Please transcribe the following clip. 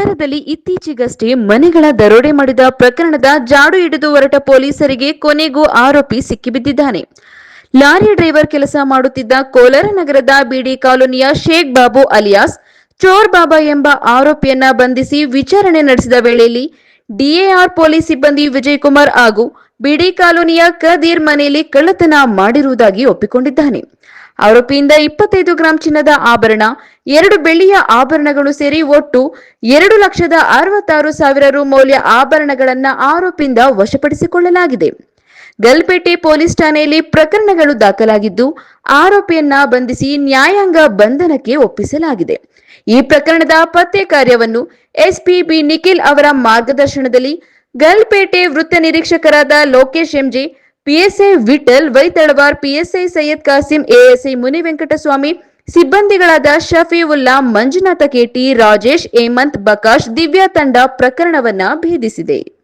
ನಗರದಲ್ಲಿ ಇತ್ತೀಚೆಗಷ್ಟೇ ಮನೆಗಳ ದರೋಡೆ ಮಾಡಿದ ಪ್ರಕರಣದ ಜಾಡು ಹಿಡಿದು ಹೊರಟ ಪೊಲೀಸರಿಗೆ ಕೊನೆಗೂ ಆರೋಪಿ ಸಿಕ್ಕಿಬಿದ್ದಿದ್ದಾನೆ. ಲಾರಿ ಡ್ರೈವರ್ ಕೆಲಸ ಮಾಡುತ್ತಿದ್ದ ಕೋಲಾರ ನಗರದ ಬಿಡಿ ಕಾಲೋನಿಯ ಶೇಖ್ ಬಾಬು ಅಲಿಯಾಸ್, ಚೋರ್ ಬಾಬಾ ಎಂಬ ಆರೋಪಿಯನ್ನ ಬಂಧಿಸಿ ವಿಚಾರಣೆ ನಡೆಸಿದ ವೇಳೆಯಲ್ಲಿ ಡಿಎಆರ್ ಪೊಲೀಸ್ ಸಿಬ್ಬಂದಿ ವಿಜಯ್ ಕುಮಾರ್ ಹಾಗೂ ಬಿಡಿ ಕಾಲೋನಿಯ ಕದೀರ್ ಮನೆಯಲ್ಲಿ ಕಳ್ಳತನ ಮಾಡಿರುವುದಾಗಿ ಒಪ್ಪಿಕೊಂಡಿದ್ದಾನೆ. ಆರೋಪಿಯಿಂದ ಇಪ್ಪತ್ತೈದು ಗ್ರಾಂ ಚಿನ್ನದ ಆಭರಣ, ಎರಡು ಬೆಳ್ಳಿಯ ಆಭರಣಗಳು ಸೇರಿ ಒಟ್ಟು ಎರಡು ಲಕ್ಷದ ಅರವತ್ತಾರು ಸಾವಿರ ರು ಮೌಲ್ಯ ಆಭರಣಗಳನ್ನ ಆರೋಪಿಯಿಂದ ವಶಪಡಿಸಿಕೊಳ್ಳಲಾಗಿದೆ. ಗಲ್ಪೇಟೆ ಪೊಲೀಸ್ ಠಾಣೆಯಲ್ಲಿ ಪ್ರಕರಣಗಳು ದಾಖಲಾಗಿದ್ದು, ಆರೋಪಿಯನ್ನ ಬಂಧಿಸಿ ನ್ಯಾಯಾಂಗ ಬಂಧನಕ್ಕೆ ಒಪ್ಪಿಸಲಾಗಿದೆ. ಈ ಪ್ರಕರಣದ ಪತ್ತೆ ಕಾರ್ಯವನ್ನು ಎಸ್ಪಿ ಬಿ ನಿಖಿಲ್ ಅವರ ಮಾರ್ಗದರ್ಶನದಲ್ಲಿ ಗಲ್ಪೇಟೆ ವೃತ್ತ ನಿರೀಕ್ಷಕರಾದ Lokesh M G, PSI Vithal Vaitalwar, PSI Syed Kasim, ASI Munivenkataswamy, ಸಿಬ್ಬಂದಿಗಳಾದ Shafiulla, Manjunatha K T, Rajesh Hemanth, Bakash, Divya ತಂಡ ಪ್ರಕರಣವನ್ನ ಭೇದಿಸಿದೆ.